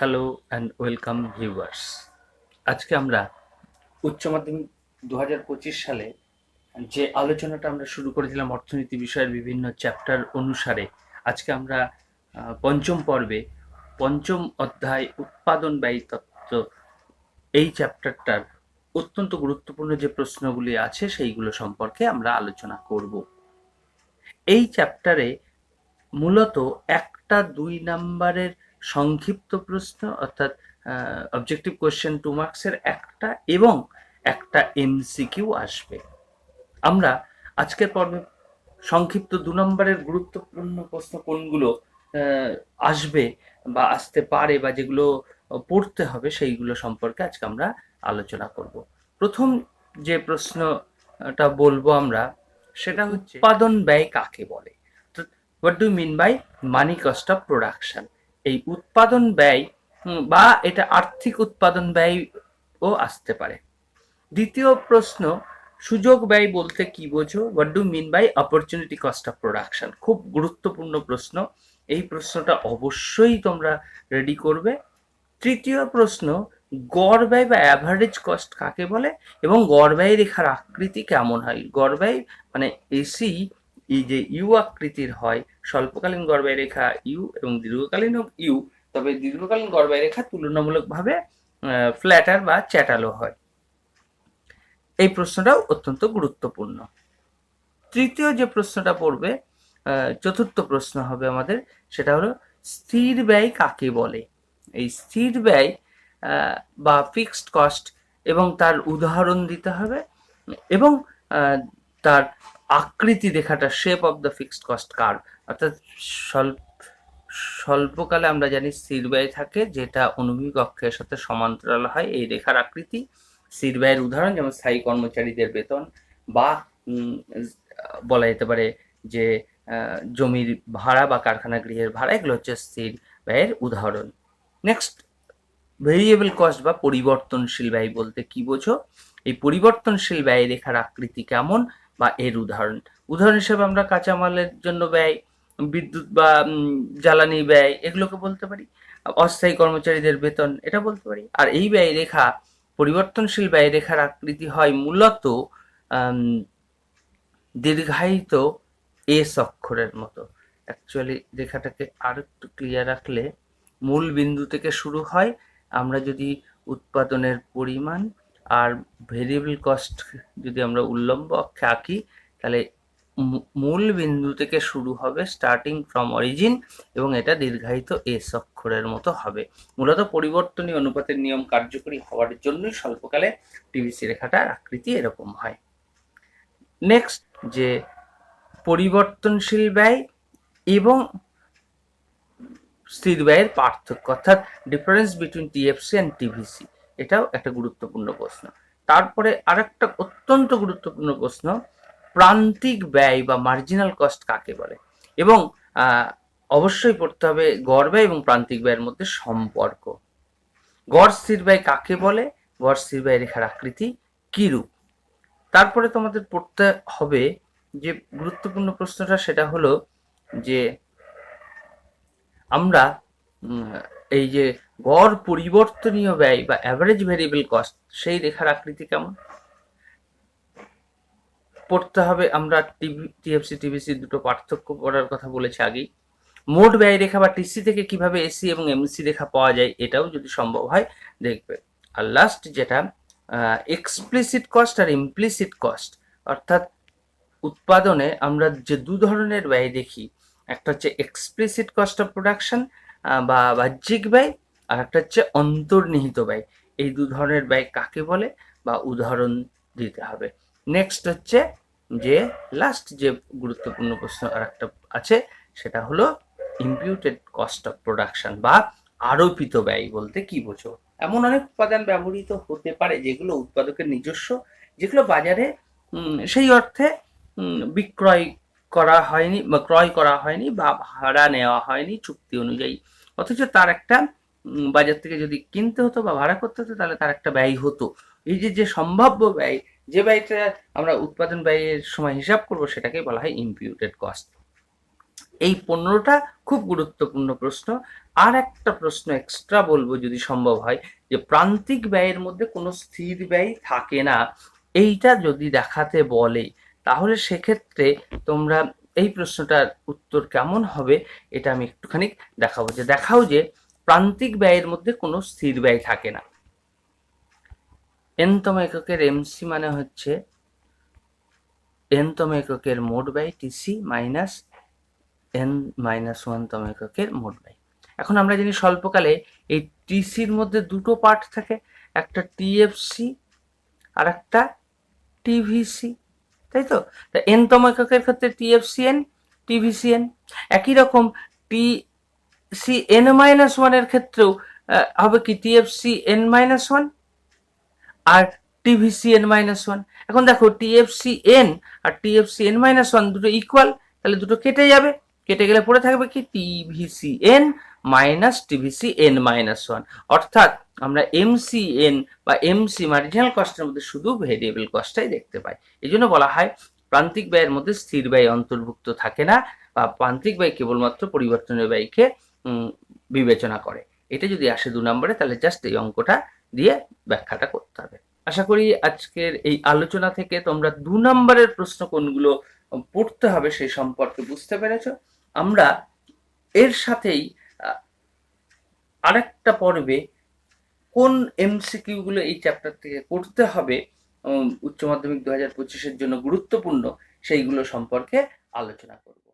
Hello and welcome viewers. আজকে আমরা উচ্চ মাধ্যমিক দু হাজার পঁচিশ সালে যে আলোচনাটা আমরা শুরু করেছিলাম অর্থনীতি বিষয়ের বিভিন্ন চ্যাপ্টার অনুসারে, আজকে আমরা পঞ্চম পর্বে, পঞ্চম অধ্যায় উৎপাদন ব্যয় তত্ত্ব এই চ্যাপ্টারটার অত্যন্ত গুরুত্বপূর্ণ যে প্রশ্নগুলি আছে সেইগুলো সম্পর্কে আমরা আলোচনা করব। এই চ্যাপ্টারে মূলত একটা দুই নাম্বারের সংক্ষিপ্ত প্রশ্ন অর্থাৎ অবজেক্টিভ কোয়েশ্চেন টু মার্কসের একটা এবং একটা এমসিকিউ আসবে। আমরা আজকের পর্বে সংক্ষিপ্ত দু নম্বরের গুরুত্বপূর্ণ প্রশ্ন কোনগুলো আসবে বা আসতে পারে বা যেগুলো পড়তে হবে সেইগুলো সম্পর্কে আজকে আমরা আলোচনা করব। প্রথম যে প্রশ্নটা বলব আমরা, সেটা হচ্ছে, উৎপাদন ব্যয় কাকে বলে? What do mean by money cost of production এই উৎপাদন ব্যয় বা এটা আর্থিক উৎপাদন ব্যয়ও আসতে পারে। দ্বিতীয় প্রশ্ন, সুযোগ ব্যয় বলতে কি বোঝো? What do mean by opportunity cost of production খুব গুরুত্বপূর্ণ প্রশ্ন। এই প্রশ্নটা অবশ্যই তোমরা রেডি করবে। তৃতীয় প্রশ্ন, গড় ব্যয় বা অ্যাভারেজ কস্ট কাকে বলে? এবং গড় ব্যয় রেখার আকৃতি কেমন হয়? গড় ব্যয় মানে এসি এই যে ইউ আকৃতির হয়, স্বল্পকালীন ব্যয় রেখা ইউ এবং দীর্ঘকালীন হোক ইউ, তবে দীর্ঘকালীন ব্যয় রেখা তুলনামূলকভাবে ফ্ল্যাটার বা চ্যাটালো হয়। এই প্রশ্নটাও অত্যন্ত গুরুত্বপূর্ণ। তৃতীয় যে প্রশ্নটা পড়বে চতুর্থ প্রশ্ন হবে আমাদের, সেটা হলো স্থির ব্যয় কাকে বলে? এই স্থির ব্যয় বা ফিক্সড কস্ট এবং তার উদাহরণ দিতে হবে এবং তার আকৃতি দেখাটা shape of the fixed cost curve অর্থাৎ স্বল্প, স্বল্পকালে আমরা জানি স্থির ব্যয় থাকে, যেটা অনুভূমিক অক্ষের সাথে সমান্তরাল হয়, এই রেখার আকৃতি। স্থির ব্যয়ের উদাহরণ যেমন স্থায়ী কর্মচারীদের বেতন বা বলা যেতে পারে যে জমির ভাড়া বা কারখানা গৃহের ভাড়া, এগুলো হচ্ছে স্থির ব্যয়ের উদাহরণ। নেক্সট ভেরিয়েবল কস্ট বা পরিবর্তনশীল ব্যয় বলতে কি বোঝো? এই পরিবর্তনশীল ব্যয় রেখার আকৃতি কেমন? বা এর উদাহরণ। উদাহরণ হিসেবে আমরা কাঁচামালের জন্য ব্যয়, বিদ্যুৎ বা জ্বালানি ব্যয় এগুলোকে বলতে পারি। অস্থায়ী কর্মচারীদের বেতন এটা বলতে পারি। আর এই ব্যয় রেখা, পরিবর্তনশীল ব্যয় রেখার আকৃতি হয় মূলত দীর্ঘায়িত এস অক্ষরের মতো। অ্যাকচুয়ালি রেখাটাকে আর একটু ক্লিয়ার রাখলে মূল বিন্দু থেকে শুরু হয়। আমরা যদি উৎপাদনের পরিমাণ আর ভেরিয়েবল কস্ট যদি আমরা উল্লম্ব অক্ষে আঁকি, তাহলে মূল বিন্দু থেকে শুরু হবে স্টার্টিং ফ্রম অরিজিন এবং এটা দীর্ঘায়িত এস অক্ষরের মতো হবে। মূলত পরিবর্তনীয় অনুপাতের নিয়ম কার্যকরী হওয়ার জন্যই স্বল্পকালে টিভিসি রেখাটার আকৃতি এরকম হয়। নেক্সট যে পরিবর্তনশীল ব্যয় এবং স্থির ব্যয়ের পার্থক্য, অর্থাৎ difference between TFC and TVC এটাও একটা গুরুত্বপূর্ণ প্রশ্ন। তারপরে আরেকটা অত্যন্ত গুরুত্বপূর্ণ প্রশ্ন, প্রান্তিক ব্যয় বা মার্জিনাল কস্ট কাকে বলে? এবং অবশ্যই পড়তে হবে গড় ব্যয় এবং প্রান্তিক ব্যয়ের মধ্যে সম্পর্ক। গড় স্থির ব্যয় কাকে বলে? গড় স্থির ব্যয় রেখার আকৃতি কিরূপ? তারপরে তোমাদের পড়তে হবে যে গুরুত্বপূর্ণ প্রশ্নটা সেটা হলো যে আমরা এই যে গড় পরিবর্তনীয় ব্যয় বা অ্যাভারেজ ভেরিয়েবল কস্ট সেই রেখার আকৃতি কেমন? পড়তে হবে আমরা টিভি টিএফসি টিভিসি দুটো পার্থক্য করার কথা বলেছি আগেই। মোট ব্যয় রেখা বা টিসি থেকে কীভাবে এসি এবং এমসি রেখা পাওয়া যায়, এটাও যদি সম্ভব হয়, দেখবে। আর লাস্ট যেটা এক্সপ্লিসিট কস্ট আর ইমপ্লিসিট কস্ট অর্থাৎ উৎপাদনে আমরা যে দু ধরনের ব্যয় দেখি, একটা হচ্ছে এক্সপ্লিসিট কস্ট অফ প্রোডাকশন বা বাহ্যিক ব্যয় আর একটা হচ্ছে অন্তর্নিহিত ব্যয়। এই দু ধরনের ব্যয় কাকে বলে বা উদাহরণ দিতে হবে। নেক্সট হচ্ছে যে লাস্ট যে গুরুত্বপূর্ণ প্রশ্ন আর একটা আছে, সেটা হলো ইম্পিউটেড কস্ট অফ প্রোডাকশন বা আরোপিত ব্যয় বলতে কি বোঝো? এমন অনেক উপাদান ব্যবহৃত হতে পারে যেগুলো উৎপাদকের নিজস্ব, যেগুলো বাজারে সেই অর্থে বিক্রয় করা হয়নি বা ক্রয় করা হয়নি বা ভাড়া নেওয়া হয়নি চুক্তি অনুযায়ী। অথচ তার একটা বাজার থেকে যদি কিনতে হতো বা ভাড়া করতে হতো, তাহলে তার একটা ব্যয় হতো। এই যে যে সম্ভাব্য ব্যয়, যে ব্যয়টা আমরা উৎপাদন ব্যয়ের সময় হিসাব করব, সেটাকে বলা হয় ইম্পিউটেড কস্ট এই পনেরোটা খুব গুরুত্বপূর্ণ প্রশ্ন। আর একটা প্রশ্ন এক্সট্রা বলব যদি সম্ভব হয়, যে প্রান্তিক ব্যয়ের মধ্যে কোনো স্থির ব্যয় থাকে না। এইটা যদি দেখাতে বলে তাহলে সেক্ষেত্রে তোমরা এই প্রশ্নটার উত্তর কেমন হবে এটা আমি একটুখানি দেখাবো। যে দেখাও যে প্রান্তিক ব্যয়ের মধ্যে কোনো স্থির ব্যয় থাকে না। এনতম এককের এমসি মানে হচ্ছে এনতম এককের মোট ব্যয় টিসি মাইনাস এন মাইনাস ওয়ানতম এককের মোট ব্যয়। এখন আমরা জানি স্বল্পকালে এই টিসির মধ্যে দুটো পার্ট থাকে, একটা টিএফসি আর একটা টিভিসি তাই তো এনতম এককের ক্ষেত্রে টিএফসিএন টিভিসিএন একই রকম টি সি এন মাইনাস ওয়ানের ক্ষেত্রেও হবে কি টিএফসি এন মাইনাস ওয়ান আর টিভিসি এন মাইনাস ওয়ান এখন দেখো টিএফসি এন আর টিএফসি এন মাইনাস ওয়ান দুটো ইকুয়াল তাহলে দুটো কেটে যাবে। কেটে গেলে পড়ে থাকবে কি TVC N minus TVC N minus one অর্থাৎ আমরা এমসি এন বা এমসি মার্জিনাল কস্টের মধ্যে শুধু ভেরিয়েবল কস্টটাই দেখতে পাই। এই জন্য বলা হয় প্রান্তিক ব্যয়ের মধ্যে স্থির ব্যয় অন্তর্ভুক্ত থাকে না বা প্রান্তিক ব্যয় কেবলমাত্র পরিবর্তনীয় ব্যয়কে বিবেচনা করে। এটা যদি আসে দু নম্বরে, তাহলে জাস্ট এই অঙ্কটা দিয়ে ব্যাখ্যাটা করতে হবে। আশা করি আজকের এই আলোচনা থেকে তোমরা দু নম্বরের প্রশ্ন কোনগুলো পড়তে হবে সেই সম্পর্কে বুঝতে পেরেছ। আমরা এর সাথেই আরেকটা পর্বে কোন এমসিকিউগুলো এই চ্যাপ্টার থেকে করতে হবে উচ্চ মাধ্যমিক দু হাজার পঁচিশের জন্য গুরুত্বপূর্ণ, সেইগুলো সম্পর্কে আলোচনা করব।